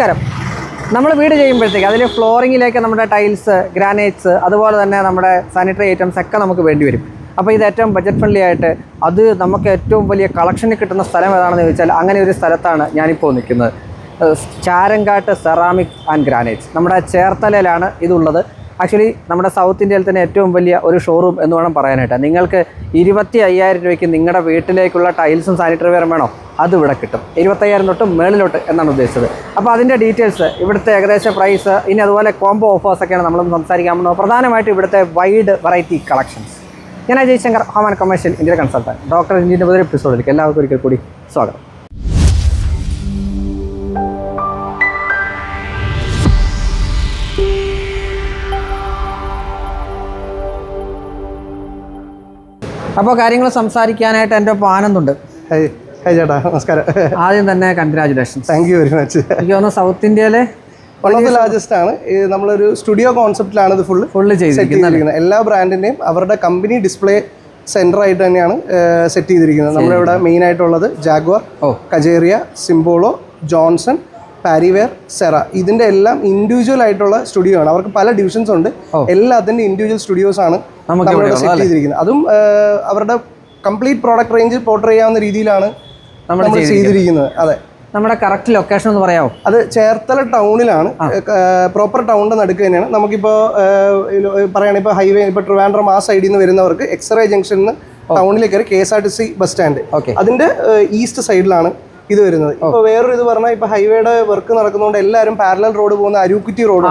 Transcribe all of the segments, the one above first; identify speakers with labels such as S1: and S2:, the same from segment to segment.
S1: നമസ്കാരം. നമ്മൾ വീട് ചെയ്യുമ്പോഴത്തേക്ക് അതിൽ ഫ്ലോറിങ്ങിലേക്ക് നമ്മുടെ ടൈൽസ് ഗ്രാനൈറ്റ്സ് അതുപോലെ തന്നെ നമ്മുടെ സാനിറ്ററി ഐറ്റംസ് ഒക്കെ നമുക്ക് വേണ്ടി വരും. അപ്പോൾ ഇത് ഏറ്റവും ബജറ്റ് ഫ്രണ്ട്ലി ആയിട്ട് അത് നമുക്ക് ഏറ്റവും വലിയ കളക്ഷന് കിട്ടുന്ന സ്ഥലം ഏതാണെന്ന് ചോദിച്ചാൽ അങ്ങനെ ഒരു സ്ഥലത്താണ് ഞാനിപ്പോൾ നിൽക്കുന്നത്. Charankattu ceramic and granites. നമ്മുടെ ചേർത്തലയിലാണ് ഇതുള്ളത്. ആക്ച്വലി നമ്മുടെ സൗത്ത് ഇന്ത്യയിൽ തന്നെ ഏറ്റവും വലിയ ഒരു ഷോറൂം എന്ന് വേണം പറയാനായിട്ട്. നിങ്ങൾക്ക് ഇരുപത്തി അയ്യായിരം രൂപയ്ക്ക് നിങ്ങളുടെ വീട്ടിലേക്കുള്ള ടൈൽസും സാനിറ്ററി വെയറും വേണോ? അത് ഇവിടെ കിട്ടും. ഇരുപത്തയ്യായിരം തൊട്ട് മേളിലോട്ട് എന്നാണ് ഉദ്ദേശിച്ചത്. അപ്പോൾ അതിന്റെ ഡീറ്റെയിൽസ് ഇവിടുത്തെ ഏകദേശ പ്രൈസ് ഇനി അതുപോലെ കോംബോ ഓഫേഴ്സൊക്കെയാണ് നമ്മൾ സംസാരിക്കാൻ പോകുന്നത്. പ്രധാനമായിട്ടും ഇവിടുത്തെ വൈഡ് വെറൈറ്റി കളക്ഷൻസ് ഞാൻ Ajay Shankar home and commercial India consultant doctor ഇന്ത്യന്റെ പുതിയ എപ്പിസോഡിലേക്ക് എല്ലാവർക്കും ഒരിക്കൽ കൂടി സ്വാഗതം. അപ്പോൾ കാര്യങ്ങൾ സംസാരിക്കാനായിട്ട് എന്റെ ഒപ്പം ആനന്ദുണ്ട്
S2: ഹായ് ചേട്ടാ നമസ്കാരം.
S1: ആദ്യം തന്നെ congratulation
S2: thank you very much
S1: എനിക്ക് തോന്നുന്നു സൗത്ത് ഇന്ത്യയിലെ
S2: വൺ ഓഫ് ദി ലാർജസ്റ്റ് ആണ്. നമ്മളൊരു സ്റ്റുഡിയോ കോൺസെപ്റ്റിലാണ് ഇത് ഫുള്ള്
S1: ഫുള്ള് ചെയ്തിരിക്കുന്നത്
S2: എല്ലാ ബ്രാൻഡിന്റെയും അവരുടെ കമ്പനി ഡിസ്പ്ലേ സെന്റർ ആയിട്ട് തന്നെയാണ് സെറ്റ് ചെയ്തിരിക്കുന്നത്. നമ്മുടെ ഇവിടെ മെയിൻ ആയിട്ടുള്ളത് ജാഗ്വർ
S1: ഓ.
S2: കജേറിയ സിംബോളോ ജോൺസൺ പാരിവെയർ സെറ ഇതിന്റെ എല്ലാം ഇൻഡിവിജ്വൽ ആയിട്ടുള്ള സ്റ്റുഡിയോ ആണ്. അവർക്ക് പല ഡിവിഷൻസ് ഉണ്ട്. എല്ലാത്തിന്റെ ഇൻഡിവിജ്വൽ സ്റ്റുഡിയോസ് ആണ് നമ്മളിവിടെ സെറ്റ് ചെയ്തിരിക്കുന്നത്. അതും അവരുടെ കംപ്ലീറ്റ് പ്രോഡക്റ്റ് റേഞ്ച് പോർട്ടർ ചെയ്യാവുന്ന രീതിയിലാണ്
S1: നമ്മൾ
S2: ചെയ്തിരിക്കുന്നത്. അതെ.
S1: നമ്മുടെ കറക്റ്റ് ലൊക്കേഷൻ എന്ന് പറയാമോ?
S2: അത് ചേർത്തല ടൗണിലാണ്. പ്രോപ്പർ ടൗണിന്റെ നടുക്ക് തന്നെയാണ്. നമുക്കിപ്പോൾ പറയുകയാണെങ്കിൽ ഇപ്പോൾ ഹൈവേ ഇപ്പോൾ ട്രിവാൻഡ്രം ആ സൈഡിൽ നിന്ന് വരുന്നവർക്ക് എക്സ്റേ ജംഗ്ഷനിൽ നിന്ന് ടൗണിലേക്ക് കയറി K S R T C bus stand
S1: okay.
S2: അതിന്റെ ഈസ്റ്റ് സൈഡിലാണ് ഇത് വരുന്നത്. ഇപ്പോൾ വേറൊരു ഇത് പറഞ്ഞാൽ ഇപ്പോൾ ഹൈവേയുടെ വർക്ക് നടക്കുന്നതുകൊണ്ട് എല്ലാവരും പാരലൽ റോഡ് പോകുന്ന അരൂക്കുറ്റി റോഡ്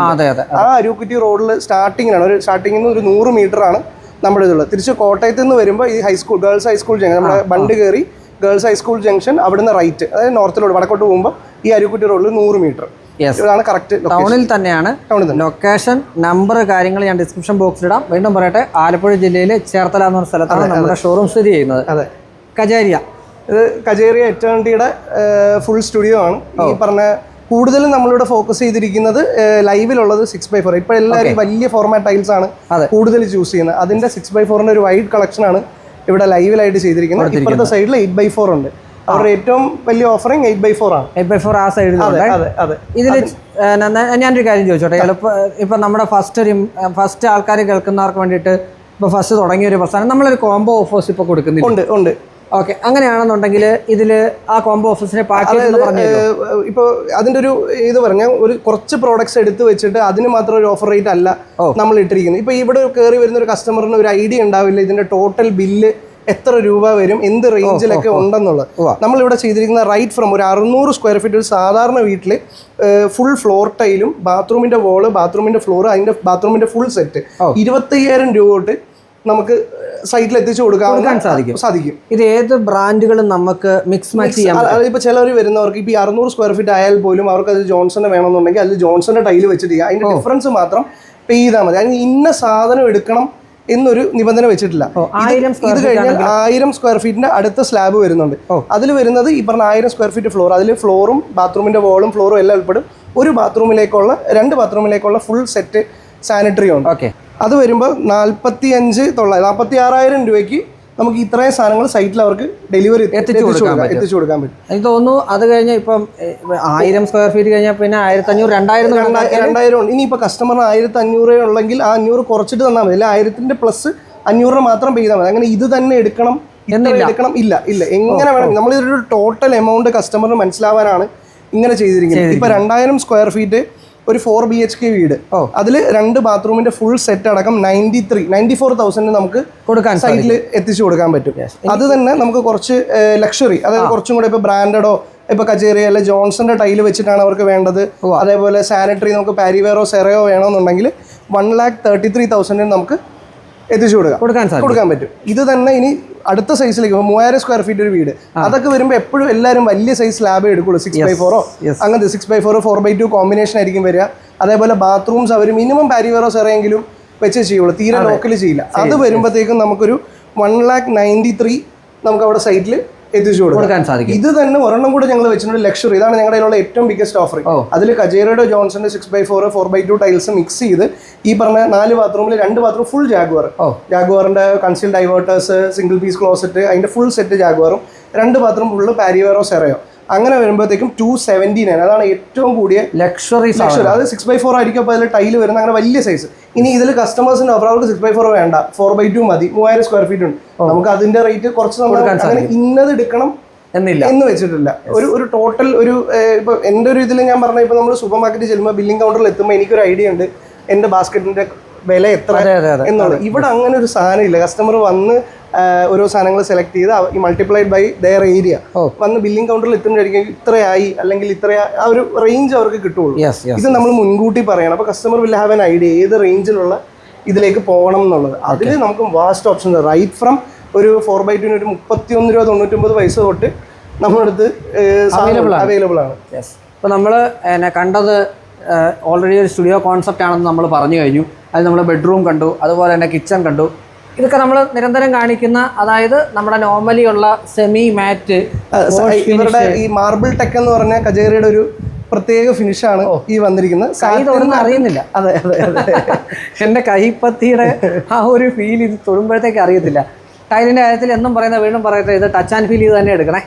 S1: ആ
S2: അരൂക്കുറ്റി റോഡിൽ സ്റ്റാർട്ടിങ്ങിലാണ് ഒരു സ്റ്റാർട്ടിങ്ങിൽ നിന്ന് ഒരു നൂറ് മീറ്റർ ആണ് നമ്മുടെ ഇതുള്ളത്. തിരിച്ച് കോട്ടയത്ത് നിന്ന് വരുമ്പോൾ ഈ ഹൈസ്കൂൾ ഗേൾസ് ഹൈസ്കൂൾ ജംഗ്ഷൻ നമ്മുടെ ബണ്ട് കയറി ഗേൾസ് ഹൈസ്കൂൾ ജംഗ്ഷൻ അവിടുന്ന് റൈറ്റ് അതായത് നോർത്തിലോട്ട് വടക്കോട്ട് പോകുമ്പോൾ ഈ അരുക്കുട്ടി റോഡിൽ നൂറ് മീറ്റർ. ഇതാണ് കറക്റ്റ്
S1: ടൗണിൽ തന്നെയാണ്. ലൊക്കേഷൻ നമ്പർ കാര്യങ്ങൾ ഞാൻ ഡിസ്ക്രിപ്ഷൻ ബോക്സിൽ ഇടാം. വീണ്ടും പറയട്ടെ ആലപ്പുഴ ജില്ലയിലെ ചേർത്തല എന്ന് പറഞ്ഞ സ്ഥലത്താണ് നമ്മുടെ ഷോറൂം സ്ഥിതി ചെയ്യുന്നത്.
S2: അതെ.
S1: കജേരിയ
S2: ഇത് കജേറിയ എറ്റേണിറ്റിയുടെ ഫുൾ സ്റ്റുഡിയോ ആണ്. ഈ പറഞ്ഞ കൂടുതലും നമ്മളിവിടെ ഫോക്കസ് ചെയ്തിരിക്കുന്നത് ലൈവിലുള്ളത് സിക്സ് ബൈ ഫോർ ഇപ്പോൾ എല്ലാവരും വലിയ ഫോർമാറ്റ് ടൈൽസ് ആണ്. കൂടുതൽ ചൂസ് ചെയ്യുന്നത്. അതിന്റെ സിക്സ് ബൈ ഫോറിന്റെ ഒരു വൈഡ് കളക്ഷൻ ആണ്. ഇവിടെ ലൈവിലായിട്ട് ചെയ്തിരിക്കുന്നത് ഇപ്പോഴത്തെ സൈഡിൽ എയ്റ്റ് ബൈ ഫോർ ഉണ്ട്. അവരുടെ ഏറ്റവും വലിയ ഓഫറിംഗ് എയ്റ്റ് ബൈ ഫോർ ആണ്.
S1: എയ്റ്റ് ബൈ ഫോർ ആ സൈഡിൽ ഇതിൽ ഞാനൊരു കാര്യം ചോദിച്ചോട്ടെ. എളുപ്പം ഇപ്പം നമ്മുടെ ഫസ്റ്റ് ഒരു ഫസ്റ്റ് ആൾക്കാർ കേൾക്കുന്നവർക്ക് വേണ്ടിയിട്ട് ഇപ്പോൾ ഫസ്റ്റ് തുടങ്ങിയ ഒരു പ്രസ്ഥാനം. നമ്മളൊരു കോംബോ ഓഫേഴ്സ് ഇപ്പോൾ കൊടുക്കുന്നുണ്ട്
S2: ഉണ്ട്.
S1: ഓക്കെ അങ്ങനെയാണെന്നുണ്ടെങ്കിൽ ഇതിൽ ആ കോംബോ ഓഫീസിന്റെ പാക്കേജ് എന്ന് പറഞ്ഞു?
S2: ഇപ്പോൾ അതിന്റെ ഒരു ഇത് പറഞ്ഞാൽ ഒരു കുറച്ച് പ്രോഡക്ട്സ് എടുത്ത് വെച്ചിട്ട് അതിന് മാത്രം ഒരു ഓഫർ റേറ്റ് അല്ല നമ്മൾ ഇട്ടിരിക്കുന്നത്. ഇപ്പോൾ ഇവിടെ കയറി വരുന്ന ഒരു കസ്റ്റമറിന് ഒരു ഐഡിയ ഉണ്ടാവില്ല ഇതിന്റെ ടോട്ടൽ ബില്ല് എത്ര രൂപ വരും എന്ത് റേഞ്ചിലൊക്കെ ഉണ്ടെന്നുള്ളത്. നമ്മളിവിടെ ചെയ്തിരിക്കുന്ന റൈറ്റ് ഫ്രം ഒരു അറുന്നൂറ് സ്ക്വയർ ഫീറ്റ് ഒരു സാധാരണ വീട്ടിൽ ഫുൾ ഫ്ലോർ ടൈലും ബാത്റൂമിന്റെ വോൾ ബാത്റൂമിന്റെ ഫ്ലോർ അതിന്റെ ബാത്റൂമിന്റെ ഫുൾ സെറ്റ് ഇരുപത്തയ്യായിരം രൂപ തൊട്ട് നമുക്ക് സൈറ്റിൽ എത്തിച്ചു കൊടുക്കാൻ
S1: സാധിക്കും.
S2: സാധിക്കും.
S1: ഇത് ഏത് ബ്രാൻഡുകളും നമുക്ക് മിക്സ് മാച്ച് ചെയ്യാം
S2: ഇപ്പൊ ചിലർ വരുന്നവർക്ക് ഇപ്പൊ ഈ അറുന്നൂറ് സ്ക്വയർ ഫീറ്റ് ആയാൽ പോലും അവർക്ക് അത് ജോൺസന് വേണമെന്നുണ്ടെങ്കിൽ അതിൽ ജോൺസന്റെ ടൈൽ വെച്ചിട്ട് ചെയ്യാം അതിന്റെ ഡിഫറൻസ് മാത്രം പേ ചെയ്താൽ മതി. അതിന് ഇന്ന സാധനം എടുക്കണം എന്നൊരു നിബന്ധന വെച്ചിട്ടില്ല. ഇത് കഴിഞ്ഞാൽ ആയിരം സ്ക്വയർ ഫീറ്റിന്റെ അടുത്ത സ്ലാബ് വരുന്നുണ്ട്. അതിൽ വരുന്നത് ഈ പറഞ്ഞ ആയിരം സ്ക്വയർ ഫീറ്റ് ഫ്ലോർ അതിൽ ഫ്ലോറും ബാത്റൂമിന്റെ വോളും ഫ്ലോറും എല്ലാം ഉൾപ്പെടും. ഒരു ബാത്റൂമിലേക്കുള്ള രണ്ട് ബാത്റൂമിലേക്കുള്ള ഫുൾ സെറ്റ് സാനിറ്ററി ഉണ്ട്.
S1: ഓക്കെ
S2: അത് വരുമ്പോൾ നാൽപ്പത്തി അഞ്ച് തൊള്ളായിരം നാൽപ്പത്തി ആറായിരം രൂപയ്ക്ക് നമുക്ക് ഇത്രയും സാധനങ്ങൾ സൈറ്റിൽ അവർക്ക് ഡെലിവറി എത്തിച്ചു കൊടുക്കാം. എത്തിച്ചു കൊടുക്കാൻ പറ്റും.
S1: എനിക്ക് തോന്നുന്നു അത് കഴിഞ്ഞാൽ ഇപ്പം ആയിരം സ്ക്വയർ ഫീറ്റ് കഴിഞ്ഞാൽ പിന്നെ ആയിരത്തി അഞ്ഞൂറ് രണ്ടായിരം
S2: രണ്ടായിരം ഉണ്ട്. ഇപ്പം കസ്റ്റമറിന് ആയിരത്തി അഞ്ഞൂറ് ഉള്ളെങ്കിൽ ആ അഞ്ഞൂറ് കുറച്ചിട്ട് തന്നാൽ മതി. അല്ലെ ആയിരത്തിന്റെ പ്ലസ് അഞ്ഞൂറിന് മാത്രം പേ ചെയ്താൽ മതി. അങ്ങനെ ഇത് തന്നെ എടുക്കണം എടുക്കണം. ഇല്ല ഇല്ല. എങ്ങനെ വേണം? നമ്മൾ ഇതൊരു ടോട്ടൽ എമൗണ്ട് കസ്റ്റമറിന് മനസ്സിലാവാനാണ് ഇങ്ങനെ ചെയ്തിരിക്കുന്നത്. ഇപ്പൊ രണ്ടായിരം സ്ക്വയർ ഫീറ്റ് ഒരു ഫോർ ബി എച്ച് കെ വീട്. അതിൽ രണ്ട് ബാത്റൂമിന്റെ ഫുൾ സെറ്റ് അടക്കം ninety three ninety four thousand നമുക്ക്
S1: കൊടുക്കാൻ
S2: സൈറ്റിൽ എത്തിച്ചു കൊടുക്കാൻ പറ്റും. അത് തന്നെ നമുക്ക് കുറച്ച് ലക്ഷറി അതായത് കുറച്ചും കൂടെ ഇപ്പൊ ബ്രാൻഡഡോ ഇപ്പൊ കച്ചേരി അല്ലെ ജോൺസന്റെ ടൈൽ വെച്ചിട്ടാണ് അവർക്ക് വേണ്ടത്. അതേപോലെ സാനിറ്ററി നമുക്ക് പാരിവേറോ സെറയോ വേണമെന്നുണ്ടെങ്കിൽ വൺ ലാക്ക് തേർട്ടി ത്രീ തൗസൻഡിന് നമുക്ക് എത്തിച്ചു കൊടുക്കാം.
S1: കൊടുക്കാൻ സാധിക്കും.
S2: കൊടുക്കാൻ പറ്റും. ഇത് തന്നെ ഇനി അടുത്ത സൈസിലേക്ക് മൂവായിരം സ്ക്വയർ ഫീറ്റ് ഒരു വീട്. അതൊക്കെ വരുമ്പോൾ എപ്പോഴും എല്ലാവരും വലിയ സൈസ് ലാബ് എടുക്കുള്ളൂ. സിക്സ് ബൈ ഫോറോ അങ്ങനത്തെ സിക്സ് ബൈ ഫോറോ ഫോർ ബൈ ടു കോമ്പിനേഷൻ ആയിരിക്കും വരിക. അതേപോലെ ബാത്റൂംസ് അവർ മിനിമം പാരിവേറോ സെറയെങ്കിലും വെച്ച് ചെയ്യുള്ളൂ. തീരെ ലോക്കൽ ചെയ്യില്ല. അത് വരുമ്പോഴത്തേക്കും നമുക്കൊരു വൺ ലാക്ക് നയന്റി ത്രീ നമുക്ക് അവിടെ സൈറ്റിൽ എത്തിച്ചു കൊടുക്കാം.
S1: കൊടുക്കാൻ സാധിക്കും.
S2: ഇത് തന്നെ ഒരെണ്ണം കൂടെ ഞങ്ങൾ വെച്ചിട്ടുണ്ട് ലക്ഷറി ഇതാണ് ഞങ്ങളുടെ ഉള്ള ഏറ്റവും ബിഗ്ഗസ്റ്റ് ഓഫർ അതിൽ കജേറയുടെ ജോൺസന്റെ six by four four by two tiles mix ചെയ്ത് ഈ പറഞ്ഞ നാല് ബാത്റൂമിൽ രണ്ട് bathroom full Jaquar. ജാഗ്വാറിന്റെ conceal diverters single piece closet അതിന്റെ ഫുൾ സെറ്റ് ജാഗ്വാറും രണ്ട് ബാത്റൂം ഫുള്ള് പാരിവേറോ സെറയോ അങ്ങനെ വരുമ്പോഴത്തേക്കും ടു സെവന്റി നയൻ അതാണ് ഏറ്റവും കൂടിയ
S1: ലക്ഷറി
S2: ലക്ഷറി അത് സിക്സ് ബൈ ഫോർ ആയിരിക്കും അപ്പോൾ അതിൽ ടൈൽ വരുന്ന അങ്ങനെ വലിയ സൈസ് ഇനി ഇതിൽ കസ്റ്റമേഴ്സിന് ഓഫർ അവർക്ക് സിക്സ് ബൈ ഫോർ വേണ്ട. ഫോർ ബൈ ടു മതി. മൂവായിരം സ്ക്വയർ ഫീറ്റ് ഉണ്ട്. നമുക്ക് അതിന്റെ റേറ്റ് കുറച്ച് നമ്മൾ അങ്ങനെ ഇന്നത് എടുക്കണം
S1: എന്നില്ല.
S2: എന്ന് വെച്ചിട്ടില്ല. ഒരു ഒരു ടോട്ടൽ ഒരു ഇപ്പൊ എന്റെ ഒരു ഇതിൽ ഞാൻ പറഞ്ഞ ഇപ്പൊ നമ്മൾ സൂപ്പർ മാർക്കറ്റിൽ ചെല്ലുമ്പോൾ ബില്ലിംഗ് കൗണ്ടറിൽ എത്തുമ്പോൾ എനിക്കൊരു ഐഡിയ ഉണ്ട്. എന്റെ ബാസ്ക്കറ്റിന്റെ വില എത്ര എന്നുള്ളത്. ഇവിടെ അങ്ങനെ ഒരു സാധനം ഇല്ല കസ്റ്റമർ വന്ന് ഓരോ സാധനങ്ങൾ സെലക്ട് ചെയ്ത് ഈ മൾട്ടിപ്ലൈഡ് ബൈ ദയർ ഏരിയ വന്ന് ബില്ലിംഗ് കൗണ്ടറിൽ എത്തുമ്പോഴായിരിക്കും ഇത്രയായി അല്ലെങ്കിൽ ഇത്ര ആ ഒരു റേഞ്ച് അവർക്ക് കിട്ടുള്ളൂ ഇത് നമ്മൾ മുൻകൂട്ടി പറയണം. അപ്പോൾ customer will have an idea ഏത് റേഞ്ചിലുള്ള ഇതിലേക്ക് പോകണം എന്നുള്ളത്. അതിൽ നമുക്ക് വാസ്റ്റ് ഓപ്ഷൻ റൈറ്റ് ഫ്രം ഒരു ഫോർ ബൈ ടുവിന് ഒരു മുപ്പത്തി ഒന്ന് രൂപ തൊണ്ണൂറ്റൊമ്പത് പൈസ തൊട്ട് നമ്മുടെ അടുത്ത് അവൈലബിൾ ആണ്.
S1: അപ്പോൾ നമ്മൾ കണ്ടത് ഓൾറെഡി ഒരു സ്റ്റുഡിയോ കോൺസെപ്റ്റ് ആണെന്ന് നമ്മൾ പറഞ്ഞു കഴിഞ്ഞു. അത് നമ്മൾ ബെഡ്റൂം കണ്ടു അതുപോലെ തന്നെ കിച്ചൺ കണ്ടു. ഇതൊക്കെ നമ്മൾ നിരന്തരം കാണിക്കുന്ന അതായത് നമ്മുടെ നോർമലി ഉള്ള സെമി മാറ്റ്
S2: ഇവരുടെ ഈ മാർബിൾ ടെക് എന്ന് പറഞ്ഞ കജേരിയുടെ ഒരു പ്രത്യേക ഫിനിഷാണ് ഈ വന്നിരിക്കുന്നത്.
S1: കൈ അറിയുന്നില്ല.
S2: അതെ അതെ അതെ.
S1: എന്റെ കൈപ്പത്തിയുടെ ആ ഒരു ഫീൽ ഇത് തൊടുമ്പോഴത്തേക്ക് അറിയത്തില്ല. ടൈലിന്റെ കാര്യത്തിൽ എന്നും പറയുന്ന വീണ്ടും പറയട്ടെ ഇത് ടച്ച് ആൻഡ് ഫീൽ ചെയ്ത് തന്നെ എടുക്കണേ.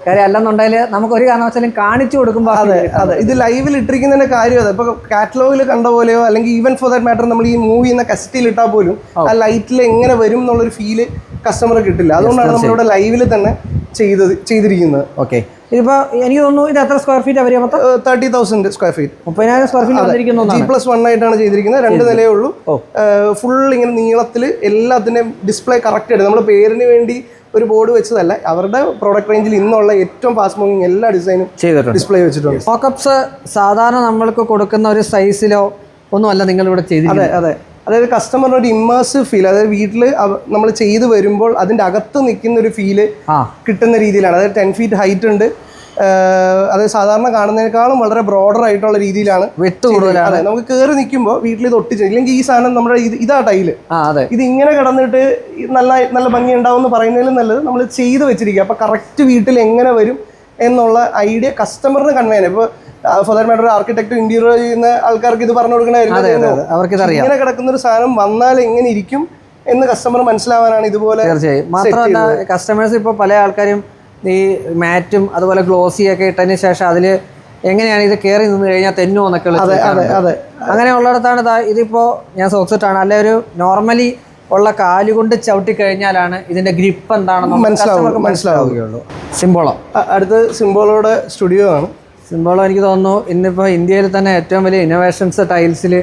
S1: കാര്യം അല്ലെന്നുണ്ടെങ്കിൽ നമുക്ക് ഒരു കാരണവശാലും കാണിച്ചു കൊടുക്കുമ്പോൾ
S2: അതെ അതെ. ഇത് ലൈവിൽ ഇട്ടിരിക്കുന്നതിന്റെ കാര്യം അതെ. ഇപ്പൊ കാറ്റലോഗിൽ കണ്ട പോലെയോ അല്ലെങ്കിൽ ഈവൻ ഫോർ ദാറ്റ് മാറ്റർ നമ്മൾ ഈ മൂവി എന്ന കസ്റ്റഡിയിൽ ഇട്ടാൽ പോലും ആ ലൈറ്റിൽ എങ്ങനെ വരും എന്നുള്ളൊരു ഫീൽ കസ്റ്റമർ കിട്ടില്ല. അതുകൊണ്ടാണ് നമ്മളിവിടെ ലൈവിൽ തന്നെ ചെയ്തത് ചെയ്തിരിക്കുന്നത്.
S1: ഓക്കെ ഇതിപ്പോൾ എനിക്ക് തോന്നുന്നു ഇത് എത്ര സ്ക്വയർ ഫീറ്റ് മൊത്തം?
S2: തേർട്ടി തൗസൻഡ് സ്ക്വയർ ഫീറ്റ്
S1: മുപ്പതിനായിരം square feet
S2: G plus one ആയിട്ടാണ് ചെയ്തിരിക്കുന്നത്. രണ്ട് നിലയേ ഉള്ളൂ. ഫുൾ ഇങ്ങനെ നീളത്തിൽ എല്ലാത്തിന്റെയും ഡിസ്പ്ലേ കറക്റ്റ് ആയിട്ട്. നമ്മൾ പേരിന് വേണ്ടി ഒരു ബോർഡ് വെച്ചതല്ല. അവരുടെ പ്രോഡക്റ്റ് റേഞ്ചിൽ ഇന്നുള്ള ഏറ്റവും ഫാസ്റ്റ് മൂവിങ് എല്ലാ ഡിസൈനും
S1: ചെയ്തിട്ടുണ്ട്.
S2: ഡിസ്പ്ലേ വെച്ചിട്ടുണ്ട്.
S1: ഫോക്കപ്സ് സാധാരണ നമ്മൾക്ക് കൊടുക്കുന്ന ഒരു സൈസിലോ ഒന്നുമല്ല നിങ്ങൾ ഇവിടെ ചെയ്തിരിക്കുന്നത്.
S2: അതെ അതെ. അതായത് കസ്റ്റമറിന് ഒരു ഇമ്മേഴ്സീവ് ഫീൽ അതായത് വീട്ടിൽ നമ്മൾ ചെയ്തു വരുമ്പോൾ അതിന്റെ അകത്ത് നിൽക്കുന്ന ഒരു
S1: ഫീൽ
S2: കിട്ടുന്ന രീതിയിലാണ്. അതായത് ടെൻ ഫീറ്റ് ഹൈറ്റ് ഉണ്ട്. അത് അതായത് സാധാരണ കാണുന്നതിനേക്കാളും വളരെ ബ്രോഡർ ആയിട്ടുള്ള രീതിയിലാണ്
S1: വെട്ട് കൂടുതലാണ്.
S2: അതെ നമുക്ക് കയറി നിൽക്കുമ്പോൾ വീട്ടിൽ ഇത് ഒട്ടിച്ച് ഇല്ലെങ്കിൽ ഈ സാധനം നമ്മുടെ ഇത് ഇതാ
S1: ടൈൽ.
S2: ഇത് ഇങ്ങനെ കിടന്നിട്ട് നല്ല നല്ല ഭംഗി ഉണ്ടാവും എന്ന് പറയുന്നതിലും നല്ലത് നമ്മൾ ചെയ്ത് വെച്ചിരിക്കുക. അപ്പോൾ കറക്റ്റ് വീട്ടിൽ എങ്ങനെ വരും എന്നുള്ള ഐഡിയ കസ്റ്റമറിന് കൺവേ ചെയ്യാൻ ഇപ്പോൾ for that matter architect interior ചെയ്യുന്ന ആൾക്കാർക്ക് ഇത് പറഞ്ഞു കൊടുക്കണമായിരുന്നു.
S1: അതെ അവർക്കിതറിയാം
S2: ഇങ്ങനെ കിടക്കുന്ന ഒരു സാധനം വന്നാൽ എങ്ങനെ ഇരിക്കും എന്ന് കസ്റ്റമർ മനസ്സിലാവാനാണ് ഇതുപോലെ
S1: തീർച്ചയായും. മാത്രമല്ല കസ്റ്റമേഴ്സ് ഇപ്പോൾ പല ആൾക്കാരും ഈ മാറ്റും അതുപോലെ ഗ്ലോസി ഒക്കെ ഇട്ടതിന് ശേഷം അതിൽ എങ്ങനെയാണ് ഇത് കയറി നിന്ന് കഴിഞ്ഞാൽ തെന്നോ എന്നൊക്കെ
S2: അതെ അതെ
S1: അങ്ങനെ ഉള്ളിടത്താണ് ഇതിപ്പോൾ ഞാൻ സോക്സിട്ടാണ്. അല്ലെ ഒരു നോർമലി ഉള്ള കാലുകൊണ്ട് ചവിട്ടി കഴിഞ്ഞാലാണ് ഇതിന്റെ ഗ്രിപ്പ് എന്താണെന്ന് മനസ്സിലാവുകയുള്ളൂ. സിംബോളോ?
S2: അടുത്ത് സിംബോളോടെ സ്റ്റുഡിയോ ആണ്.
S1: സിംബോളം എനിക്ക് തോന്നുന്നു ഇന്നിപ്പോൾ ഇന്ത്യയിൽ തന്നെ ഏറ്റവും വലിയ ഇന്നോവേഷൻസ് ടൈൽസിൽ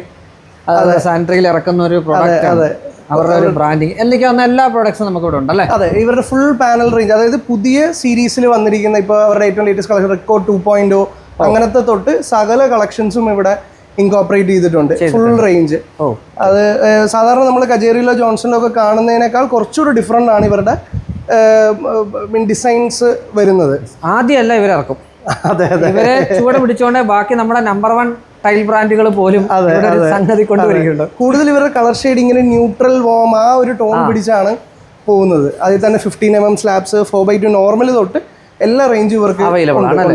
S1: അതായത് സാനിറ്ററിയിൽ ഇറക്കുന്ന ഒരു പ്രോഡക്റ്റ്
S2: അതെ.
S1: അവരുടെ ഒരു ബ്രാൻഡിങ് എനിക്ക് എല്ലാ പ്രോഡക്ട്സും നമുക്ക് ഇവിടെ ഉണ്ടല്ലേ
S2: അതെ ഇവരുടെ ഫുൾ പാനൽ റേഞ്ച് അതായത് പുതിയ സീരീസിൽ വന്നിരിക്കുന്ന ഇപ്പോൾ അവരുടെ ഏറ്റവും latest collection record to point അങ്ങനത്തെ തൊട്ട് സകല കളക്ഷൻസും ഇവിടെ ഇൻകോപ്പറേറ്റ് ചെയ്തിട്ടുണ്ട്. ഫുൾ റേഞ്ച് അത് സാധാരണ നമ്മൾ കജേരിയിലോ ജോൺസണിലോ ഒക്കെ കാണുന്നതിനേക്കാൾ കുറച്ചുകൂടി ഡിഫറെന്റ് ആണ് ഇവരുടെ ഡിസൈൻസ് വരുന്നത്.
S1: ആദ്യമല്ല ഇവരിറക്കും.
S2: അതെ അതെ
S1: ഇവരെ ചൂട് പിടിച്ചോണ്ട് ബാക്കി നമ്മുടെ നമ്പർ വൺ ടൈൽ ബ്രാൻഡുകൾ പോലും സംഗതി കൊണ്ടുവരികയുണ്ട്
S2: കൂടുതൽ ഇവരുടെ കളർ ഷെയ്ഡ് ഇങ്ങനെ ന്യൂട്രൽ വോം ആ ഒരു ടോൺ പിടിച്ചാണ് പോകുന്നത്. അതിൽ തന്നെ fifteen M M slabs four by two normal തൊട്ട് എല്ലാ റേഞ്ചും ഇവർക്ക് അവൈലബിൾ
S1: ആണ്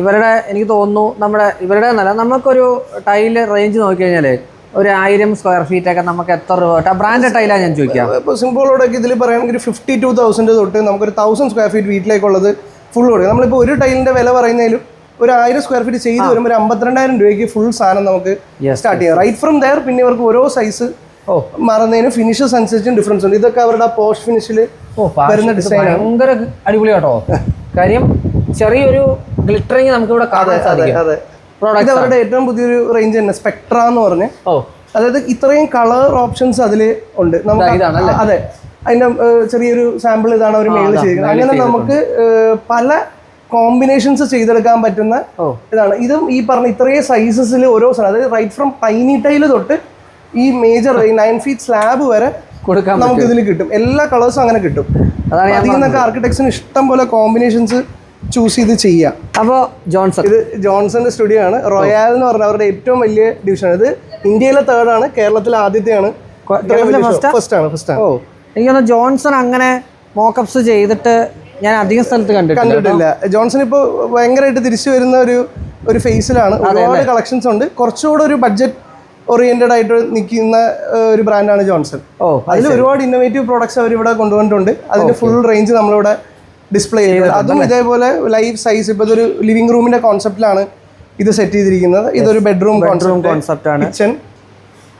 S1: ഇവരുടെ എനിക്ക് തോന്നുന്നു നമ്മുടെ ഇവരുടെ നല്ല നമുക്കൊരു ടൈൽ റേഞ്ച് നോക്കിക്കഴിഞ്ഞാൽ ഒരു ആയിരം സ്ക്വയർ ഫീറ്റ് ഒക്കെ നമുക്ക് എത്ര രൂപ ബ്രാൻഡ് ടൈലാണ് ഞാൻ ചോദിക്കാം.
S2: ഇപ്പോൾ സിമ്പിളോടൊക്കെ ഇതിൽ പറയുകയാണെങ്കിൽ ഫിഫ്റ്റി ടു തൗസൻഡ് തൊട്ട് നമുക്കൊരു തൗസൻഡ് സ്ക്വയർ ഫീറ്റ് വീട്ടിലേക്കുള്ളത് ഫുൾ കൊടുക്കുക നമ്മളിപ്പോൾ ഒരു ടൈലിന്റെ വില പറയുന്നതിലും ഒരു ആയിരം സ്ക്വയർ ഫീറ്റ് ചെയ്ത് വരുമ്പോൾ ഒരു അമ്പത്തിരണ്ടായിരം രൂപയ്ക്ക് ഫുൾ സാധനം നമുക്ക് സ്റ്റാർട്ട് ചെയ്യാം. റൈറ്റ് ഫ്രം ദയർ പിന്നെ ഇവർക്ക് ഓരോ സൈസ്
S1: ഓ.
S2: മാറുന്നതിന് ഫിനിഷസ് അനുസരിച്ചും ഡിഫറൻസ് ഉണ്ട്. ഇതൊക്കെ അവരുടെ പോസ്റ്റ് ഫിനിഷിൽ
S1: ഓ
S2: വരുന്ന ഡിസൈൻ
S1: ഭയങ്കര അടിപൊളി കേട്ടോ കാര്യം ചെറിയൊരു ഗ്ലിറ്ററിങ് നമുക്ക് ഇവിടെ കാണാൻ സാധിക്കും.
S2: അതെ. ഇത്
S1: പ്രോഡക്റ്റ്
S2: അവരുടെ ഏറ്റവും പുതിയൊരു റേഞ്ച് തന്നെ സ്പെക്ട്ര എന്ന് പറഞ്ഞ്.
S1: ഓ.
S2: അതായത് ഇത്രയും കളർ ഓപ്ഷൻസ് അതിൽ ഉണ്ട്. നമുക്ക് അതെ. അതിന്റെ ചെറിയൊരു സാമ്പിൾ ഇതാണ് അവർ മെയിൽ ചെയ്തിരിക്കുന്നത്. അങ്ങനെ നമുക്ക് പല കോമ്പിനേഷൻസ് ചെയ്തെടുക്കാൻ പറ്റുന്ന ഇതാണ്. ഇതും ഈ പറഞ്ഞ ഇത്രയും സൈസസിൽ ഓരോ സാധനം അതായത് റൈറ്റ് ഫ്രം ടൈനി ടൈൽ തൊട്ട് ഈ മേജർ ഈ നയൻ ഫീറ്റ് സ്ലാബ് വരെ
S1: കൊടുക്കാൻ
S2: നമുക്ക് ഇതിൽ കിട്ടും. എല്ലാ കളേഴ്സും അങ്ങനെ കിട്ടും. അതിൽ നിന്നൊക്കെ ആർക്കിടെക്ട്സിന് ഇഷ്ടം പോലെ കോമ്പിനേഷൻസ് ചൂസ് ചെയ്ത് ചെയ്യാം.
S1: അപ്പോൾ ജോൺസൺ.
S2: ഇത് ജോൺസന്റെ സ്റ്റുഡിയോ ആണ്. റോയാൽ എന്ന് പറഞ്ഞ അവരുടെ ഏറ്റവും വലിയ ഡിവിഷൻ ഇത് ഇന്ത്യയിലെ തേർഡ് ആണ്. കേരളത്തിലെ ആദ്യത്തെയാണ്? ഫസ്റ്റ് ആണ് ഫസ്റ്റ് ആണ്.
S1: ഓ. എനിക്ക് തോന്നുന്നു ജോൺസൺ അങ്ങനെ മോക്കപ്സ് ചെയ്തിട്ട് ഞാൻ അധികം സ്ഥലത്ത് കണ്ടിട്ടില്ല
S2: ജോൺസൺ ഇപ്പോൾ ഭയങ്കരമായിട്ട് തിരിച്ചു വരുന്ന ഒരു ഒരു ഫേസിലാണ് ഒരുപാട് കളക്ഷൻസ് ഉണ്ട്. കുറച്ചുകൂടെ ഒരു ബഡ്ജറ്റ് ഓറിയന്റഡ് ആയിട്ട് നിൽക്കുന്ന ഒരു ബ്രാൻഡാണ് ജോൺസൺ.
S1: ഓ
S2: അതിൽ ഒരുപാട് ഇന്നോവേറ്റീവ് പ്രോഡക്ട്സ് അവർ ഇവിടെ കൊണ്ടുവന്നിട്ടുണ്ട്. അതിന്റെ ഫുൾ റേഞ്ച് നമ്മളിവിടെ ഡിസ്പ്ലേ ചെയ്തത് അതും ഇതേപോലെ ലൈഫ് സൈസ് ഇപ്പോൾ ഇതൊരു ലിവിംഗ് റൂമിന്റെ കോൺസെപ്റ്റിലാണ് ഇത് സെറ്റ് ചെയ്തിരിക്കുന്നത്. ഇതൊരു ബെഡ്റൂം
S1: കോൺസെപ്റ്റ് ആണ്.
S2: കിച്ചൺ